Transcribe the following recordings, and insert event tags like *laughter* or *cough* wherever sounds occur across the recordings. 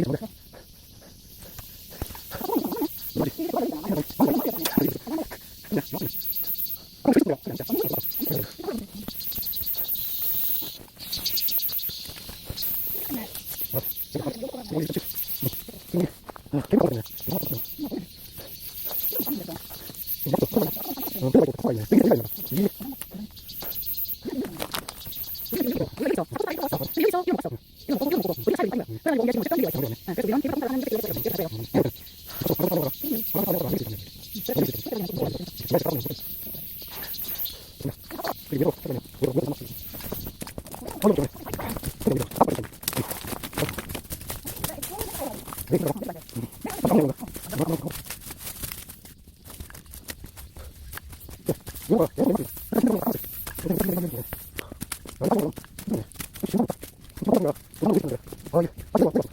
よいしょ 그러면 이게 지금 어떤 일이 있어요? 그래서 우리는 기본 공사를 하는 게 되게 되게 되게 되게 되게 되게 도망가고 있었는데. 아, 이게, 아, 잠깐만, 잠깐만.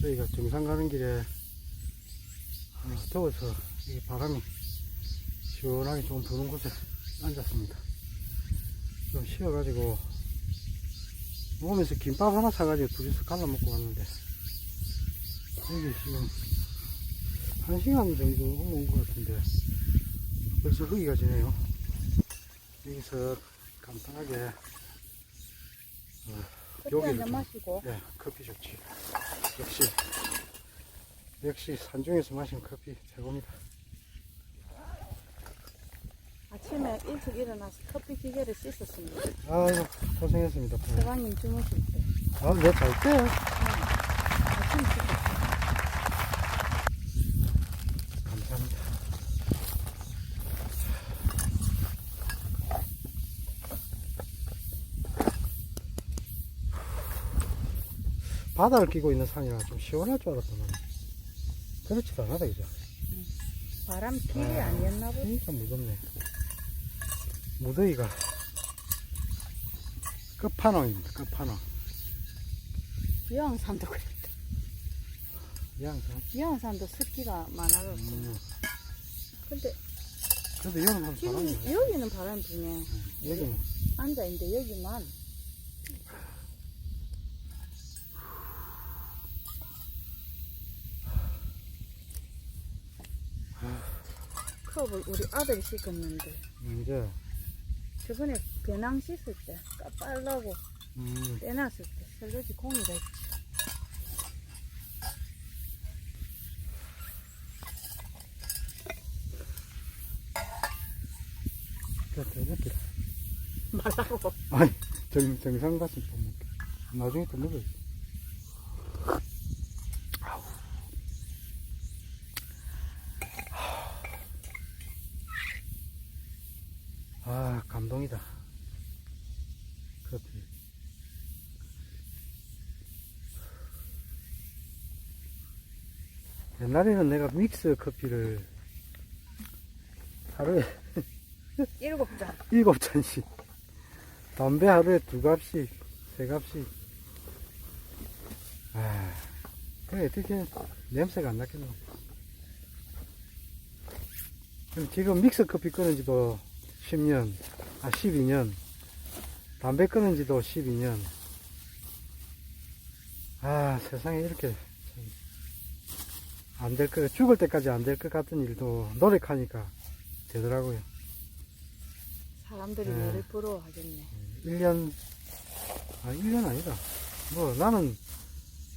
저희가 정상 가는 길에 어, 더워서 이 바람이 시원하게 좀 부는 곳에 앉았습니다. 좀 쉬어가지고 오면서 김밥 하나 사가지고 둘이서 갈라 먹고 왔는데 여기 지금 한 시간 정도 온것 같은데 벌써 허기가 지네요. 여기서 간단하게 어, 커피 한잔 좀- 마시고 네, 커피 좋지. 역시, 역시 산중에서 마신 커피 최고입니다. 아침에 일찍 일어나서 커피 기계를 씻었습니다. 아이고, 고생했습니다. 대방님 주무실 때. 아, 내잘 때? 아침 씻었어요. 감사합니다. 바다를 끼고 있는 산이라 좀 시원할 줄 알았더니 그렇지도 않아다, 그죠? 바람 필이 아. 아니었나 보다. 진짜 무섭네. 무더위가 끝판왕입니다. 끝판왕. 유황산도 그랬다. 양산. 유황산도 습기가 많아서. 음. 근데 그래도 이거는 한 지금 사람이네. 여기는 바람 부네. 여기는 앉아 있는데 여기만. 컵을 우리 아들이 씻었는데 이제 저번에 배낭 씻을 때 까빨라고 음, 떼놨을 때 설거지 공이가 있지. 말라고. 아니 정 정상 가서 좀 먹게. 나중에 또 먹어야지. 아우. 아 감동이다. 커피. 옛날에는 내가 믹스 커피를 하루에 *laughs* 일곱 잔. 일곱 잔씩. 담배 하루에 두 갑씩 세 갑씩. 아 그래 어떻게 냄새가 안 났겠노. 그럼 지금 믹스 커피 끄는 지도 10년 아 12년. 담배 끄는 지도 12년. 아 세상에 이렇게 안될 것, 죽을 때까지 안 될 것 같은 일도 노력하니까 되더라고요. 사람들이 네. 너를 부러워하겠네. 1년, 아, 1년 아니다. 뭐, 나는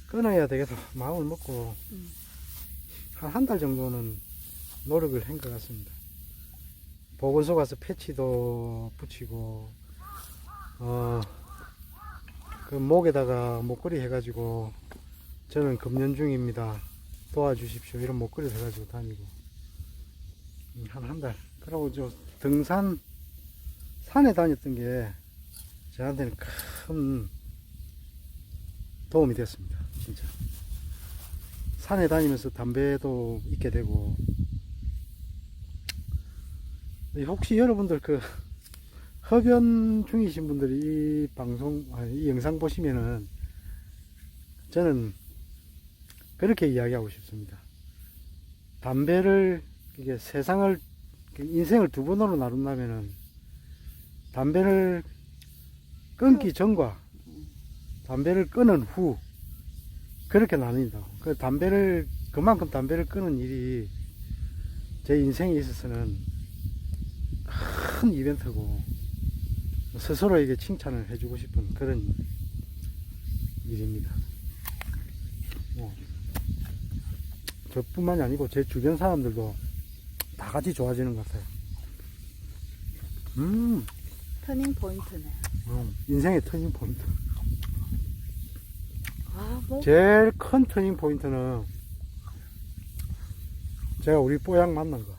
끊어야 되겠다. 마음을 먹고, 음. 한한 달 정도는 노력을 한 것 같습니다. 보건소 가서 패치도 붙이고, 어, 그 목에다가 목걸이 해가지고, 저는 금년 중입니다. 도와주십시오. 이런 목걸이 해가지고 다니고, 음, 한한 달. 그리고 저 등산, 산에 다녔던 게 저한테는 큰 도움이 됐습니다. 진짜. 산에 다니면서 담배도 있게 되고, 혹시 여러분들 그 흡연 중이신 분들이 이 방송, 이 영상 보시면은 저는 그렇게 이야기하고 싶습니다. 담배를, 이게 세상을, 인생을 두 번으로 나눈다면은 담배를 끊기 전과 담배를 끊은 후 그렇게 나뉜다. 그 담배를 그만큼 담배를 끊은 일이 제 인생에 있어서는 큰 이벤트고 스스로에게 칭찬을 해주고 싶은 그런 일입니다. 뭐, 저뿐만이 아니고 제 주변 사람들도 다 같이 좋아지는 것 같아요. 음, 터닝 포인트네. 음, 인생의 터닝 포인트. 아, 뭐 제일 큰 터닝 포인트는 제가 우리 뽀양 만난 거.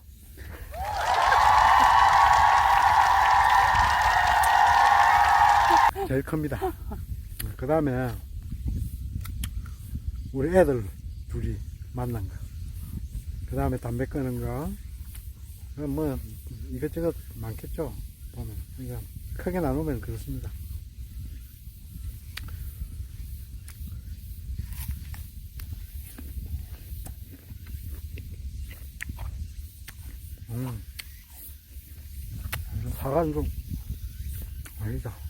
제일 큽니다. 그 다음에 우리 애들 둘이 만난 거. 그 다음에 담배 끊는 거. 그뭐 이것저것 많겠죠. 보면. 그러니까 크게 나누면 그렇습니다. 음. 이거 사과는 좀 아니다.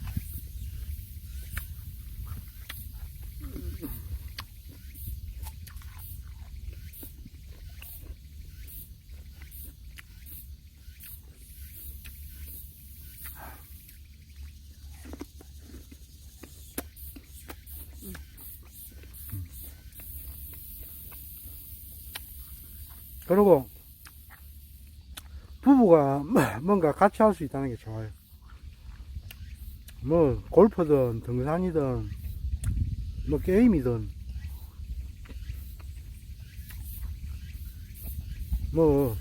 그리고 부부가 뭐- 뭔가 같이 할 수 있다는 게 좋아요. 뭐 골프든 등산이든 뭐 게임이든 뭐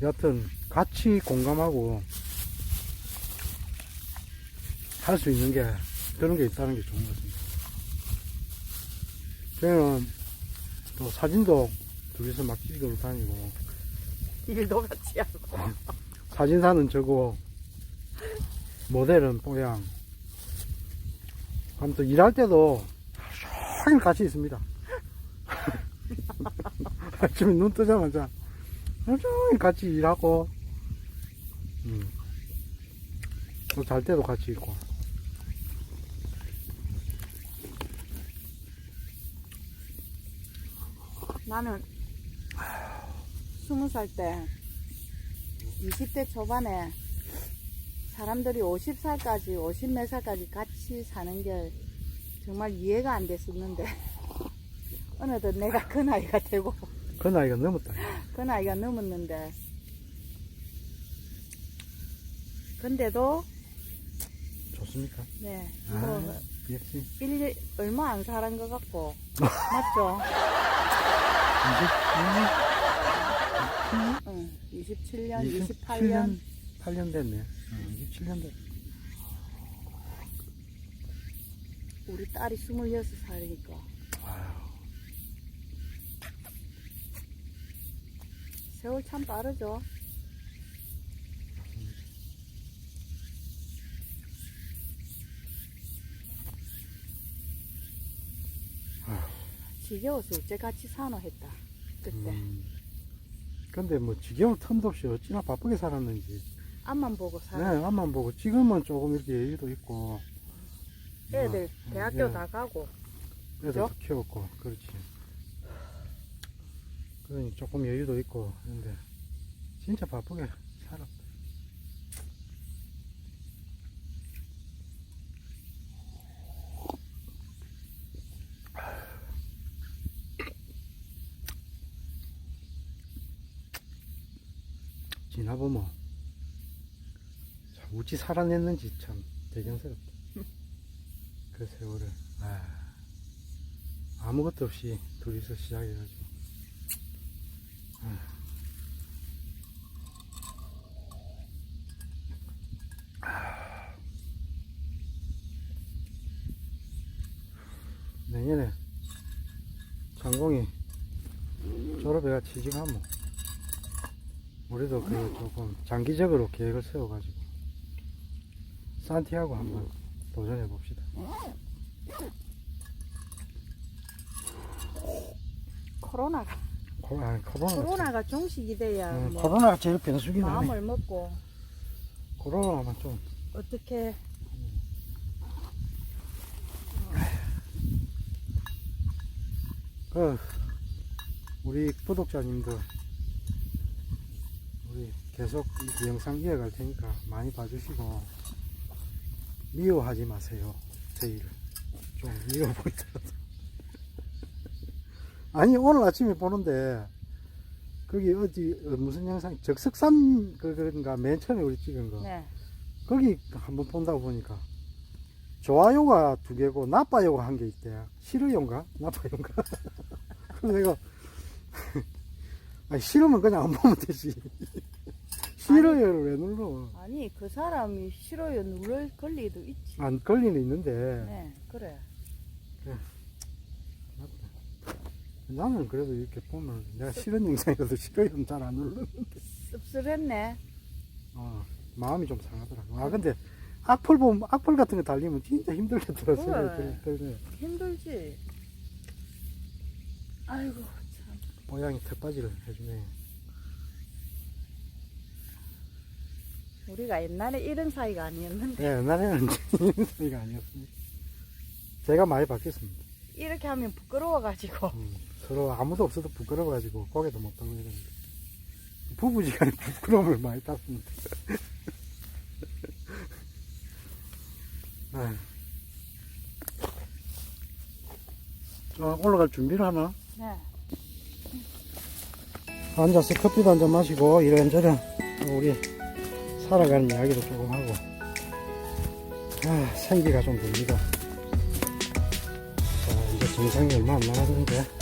여하튼 같이 공감하고 할 수 있는 게 그런 게 있다는 게 좋은 것 같습니다. 저는 또 사진도 둘이서 막 찍으러 다니고 일도 같이 하고. *laughs* 사진사는 저거 모델은 뽀양 아무튼 일할 때도 하루 같이 있습니다 *laughs* 아침에 눈 뜨자마자 하루 같이 일하고 음. 또잘 때도 같이 있고 나는 스무 살 때, 20대 초반에 사람들이 50살까지, 50 몇 살까지 같이 사는 게 정말 이해가 안 됐었는데, *laughs* 어느덧 내가 그 나이가 되고, 그 나이가 넘었다 그 나이가 넘었는데, 근데도, 좋습니까? 네, 아, 뭐, 역시 일, 얼마 안 살은 것 같고, *laughs* 맞죠? 20, 응, 27년, 27년 28년. 8년 됐네 어, 27년 됐 우리 딸이 26살이니까. 세월 참 빠르죠? 지겨워서 어째 같이 사노 했다. 그때. 음. 근데 뭐 지겨울 틈도 없이 어찌나 바쁘게 살았는지 앞만 보고 네, 살아. 앞만 보고 지금은 조금 이렇게 여유도 있고 애들 어, 대학교 예. 다 가고. 애들도 키웠고 그렇지 그러니 조금 여유도 있고 근데 진짜 바쁘게 살았 지나보면 참 어찌 살아냈는지 참 대견스럽다. *laughs* 그 세월을 아, 아무것도 없이 둘이서 시작해가지고 아. 아. 내년에 장공이 졸업해가 취직하면 우리도 그 조금 장기적으로 계획을 세워가지고 산티아고 한번 도전해 봅시다. 코로나가 코, 아, 코로나. 코로나가 종식이 돼야 음, 뭐 코로나가 제일 변수긴 하네. 마음을 먹고 코로나만 좀 어떻게 그 우리 구독자님들 계속 이 영상 이어갈 테니까 많이 봐주시고 미워하지 마세요 저희를 좀 미워 보이더라도 *laughs* 아니 오늘 아침에 보는데 거기 어디 어, 무슨 영상 적석산 그건가 맨 처음에 우리 찍은 거 네. 거기 한번 본다고 보니까 좋아요가 두 개고 나빠요가 한 개 있대. 싫어요인가? 나빠요인가? *laughs* 그래서 내가 *laughs* 아니, 싫으면 그냥 안 보면 되지. 싫어요를 왜 눌러? 아니 그 사람이 싫어요 누를 권리도 있지. 안 걸리는 있는데 네 그래. 나는 그래도 이렇게 보면 내가 싫은 영상이라도 싫어요는 잘 안 누르는데 씁쓸했네. 어, 마음이 좀 상하더라고. 아 근데 악플 보면 악플 같은 거 달리면 진짜 힘들겠더라 생각이 그래. 들- 들네. 힘들지. 아이고 참. 모양이 턱받이를 해주네. 우리가 옛날에 이런 사이가 아니었는데 네, 옛날에는 이런 소리가 아니었습니다. 제가 많이 바뀌었습니다. 이렇게 하면 부끄러워가지고 음, 서로 아무도 없어도 부끄러워가지고 고개도 못 들고 이러는데 부부지간에 부끄러움을 많이 땄습니다. 아휴. 자, 올라갈 준비를 하나? 네. 앉아서 커피도 한 잔 마시고 이런저런 우리 살아가는 이야기도 조금 하고. 아 생기가 좀 듭니다. 자 이제 정상이 얼마 안 남았는데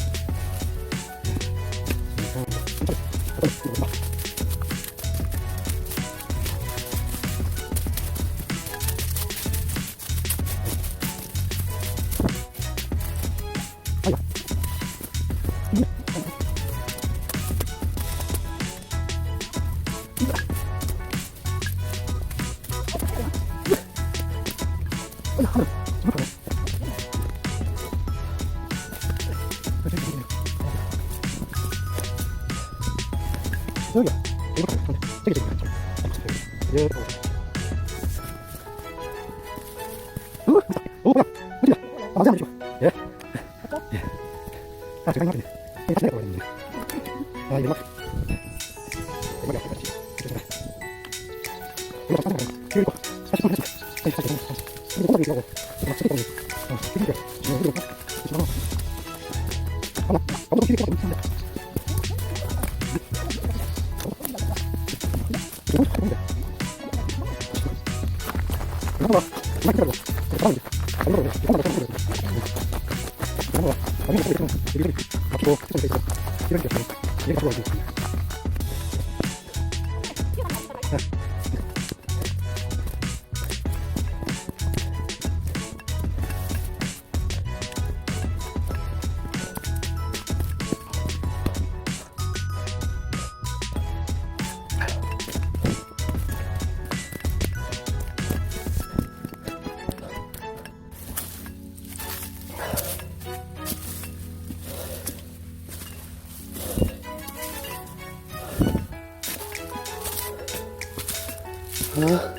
어? 어, 뭐야? 어디야? 아, 맞아, 맞아. 예. 예. 아. 이거 같 봐. 아니, 이거 이거 이거 맞고 좀 돼. 이런 게 없어. 이게 가지고 와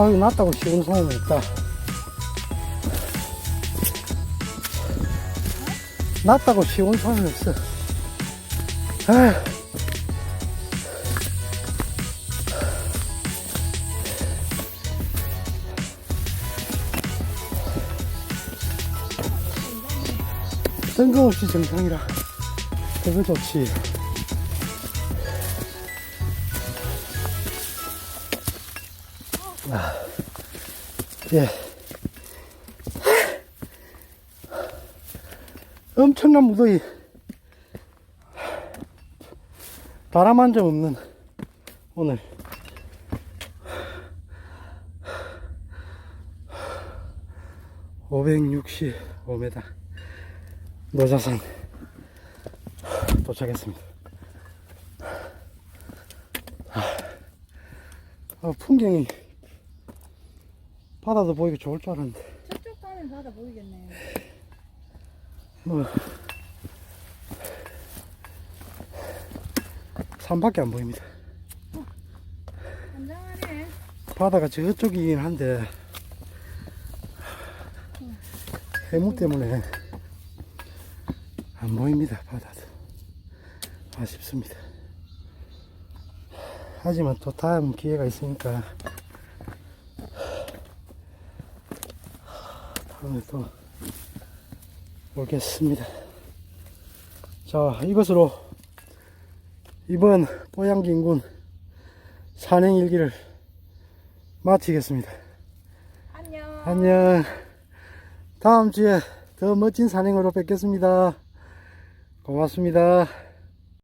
아유, 낫다고 쉬운 소는 없다. 낫다고 쉬운 소는 없어. 아휴. 뜬금없이 정상이라 그거 좋지 예. 엄청난 무더위 바람 한 점 없는 오늘 (565m) 노자산 도착했습니다. 아, 풍경이 바다도 보이고 좋을 줄 알았는데 저쪽 가면 바다 보이겠네. 뭐 산밖에 안 보입니다. 한장하네. 바다가 저쪽이긴 한데 해무 때문에 안 보입니다 바다도 아쉽습니다 하지만 또 다음 기회가 있으니까 다음에 또 오겠습니다 자 이것으로 이번 뽀양기 인군 산행 일기를 마치겠습니다 안녕. 안녕. 다음 주에 더 멋진 산행으로 뵙겠습니다. 고맙습니다.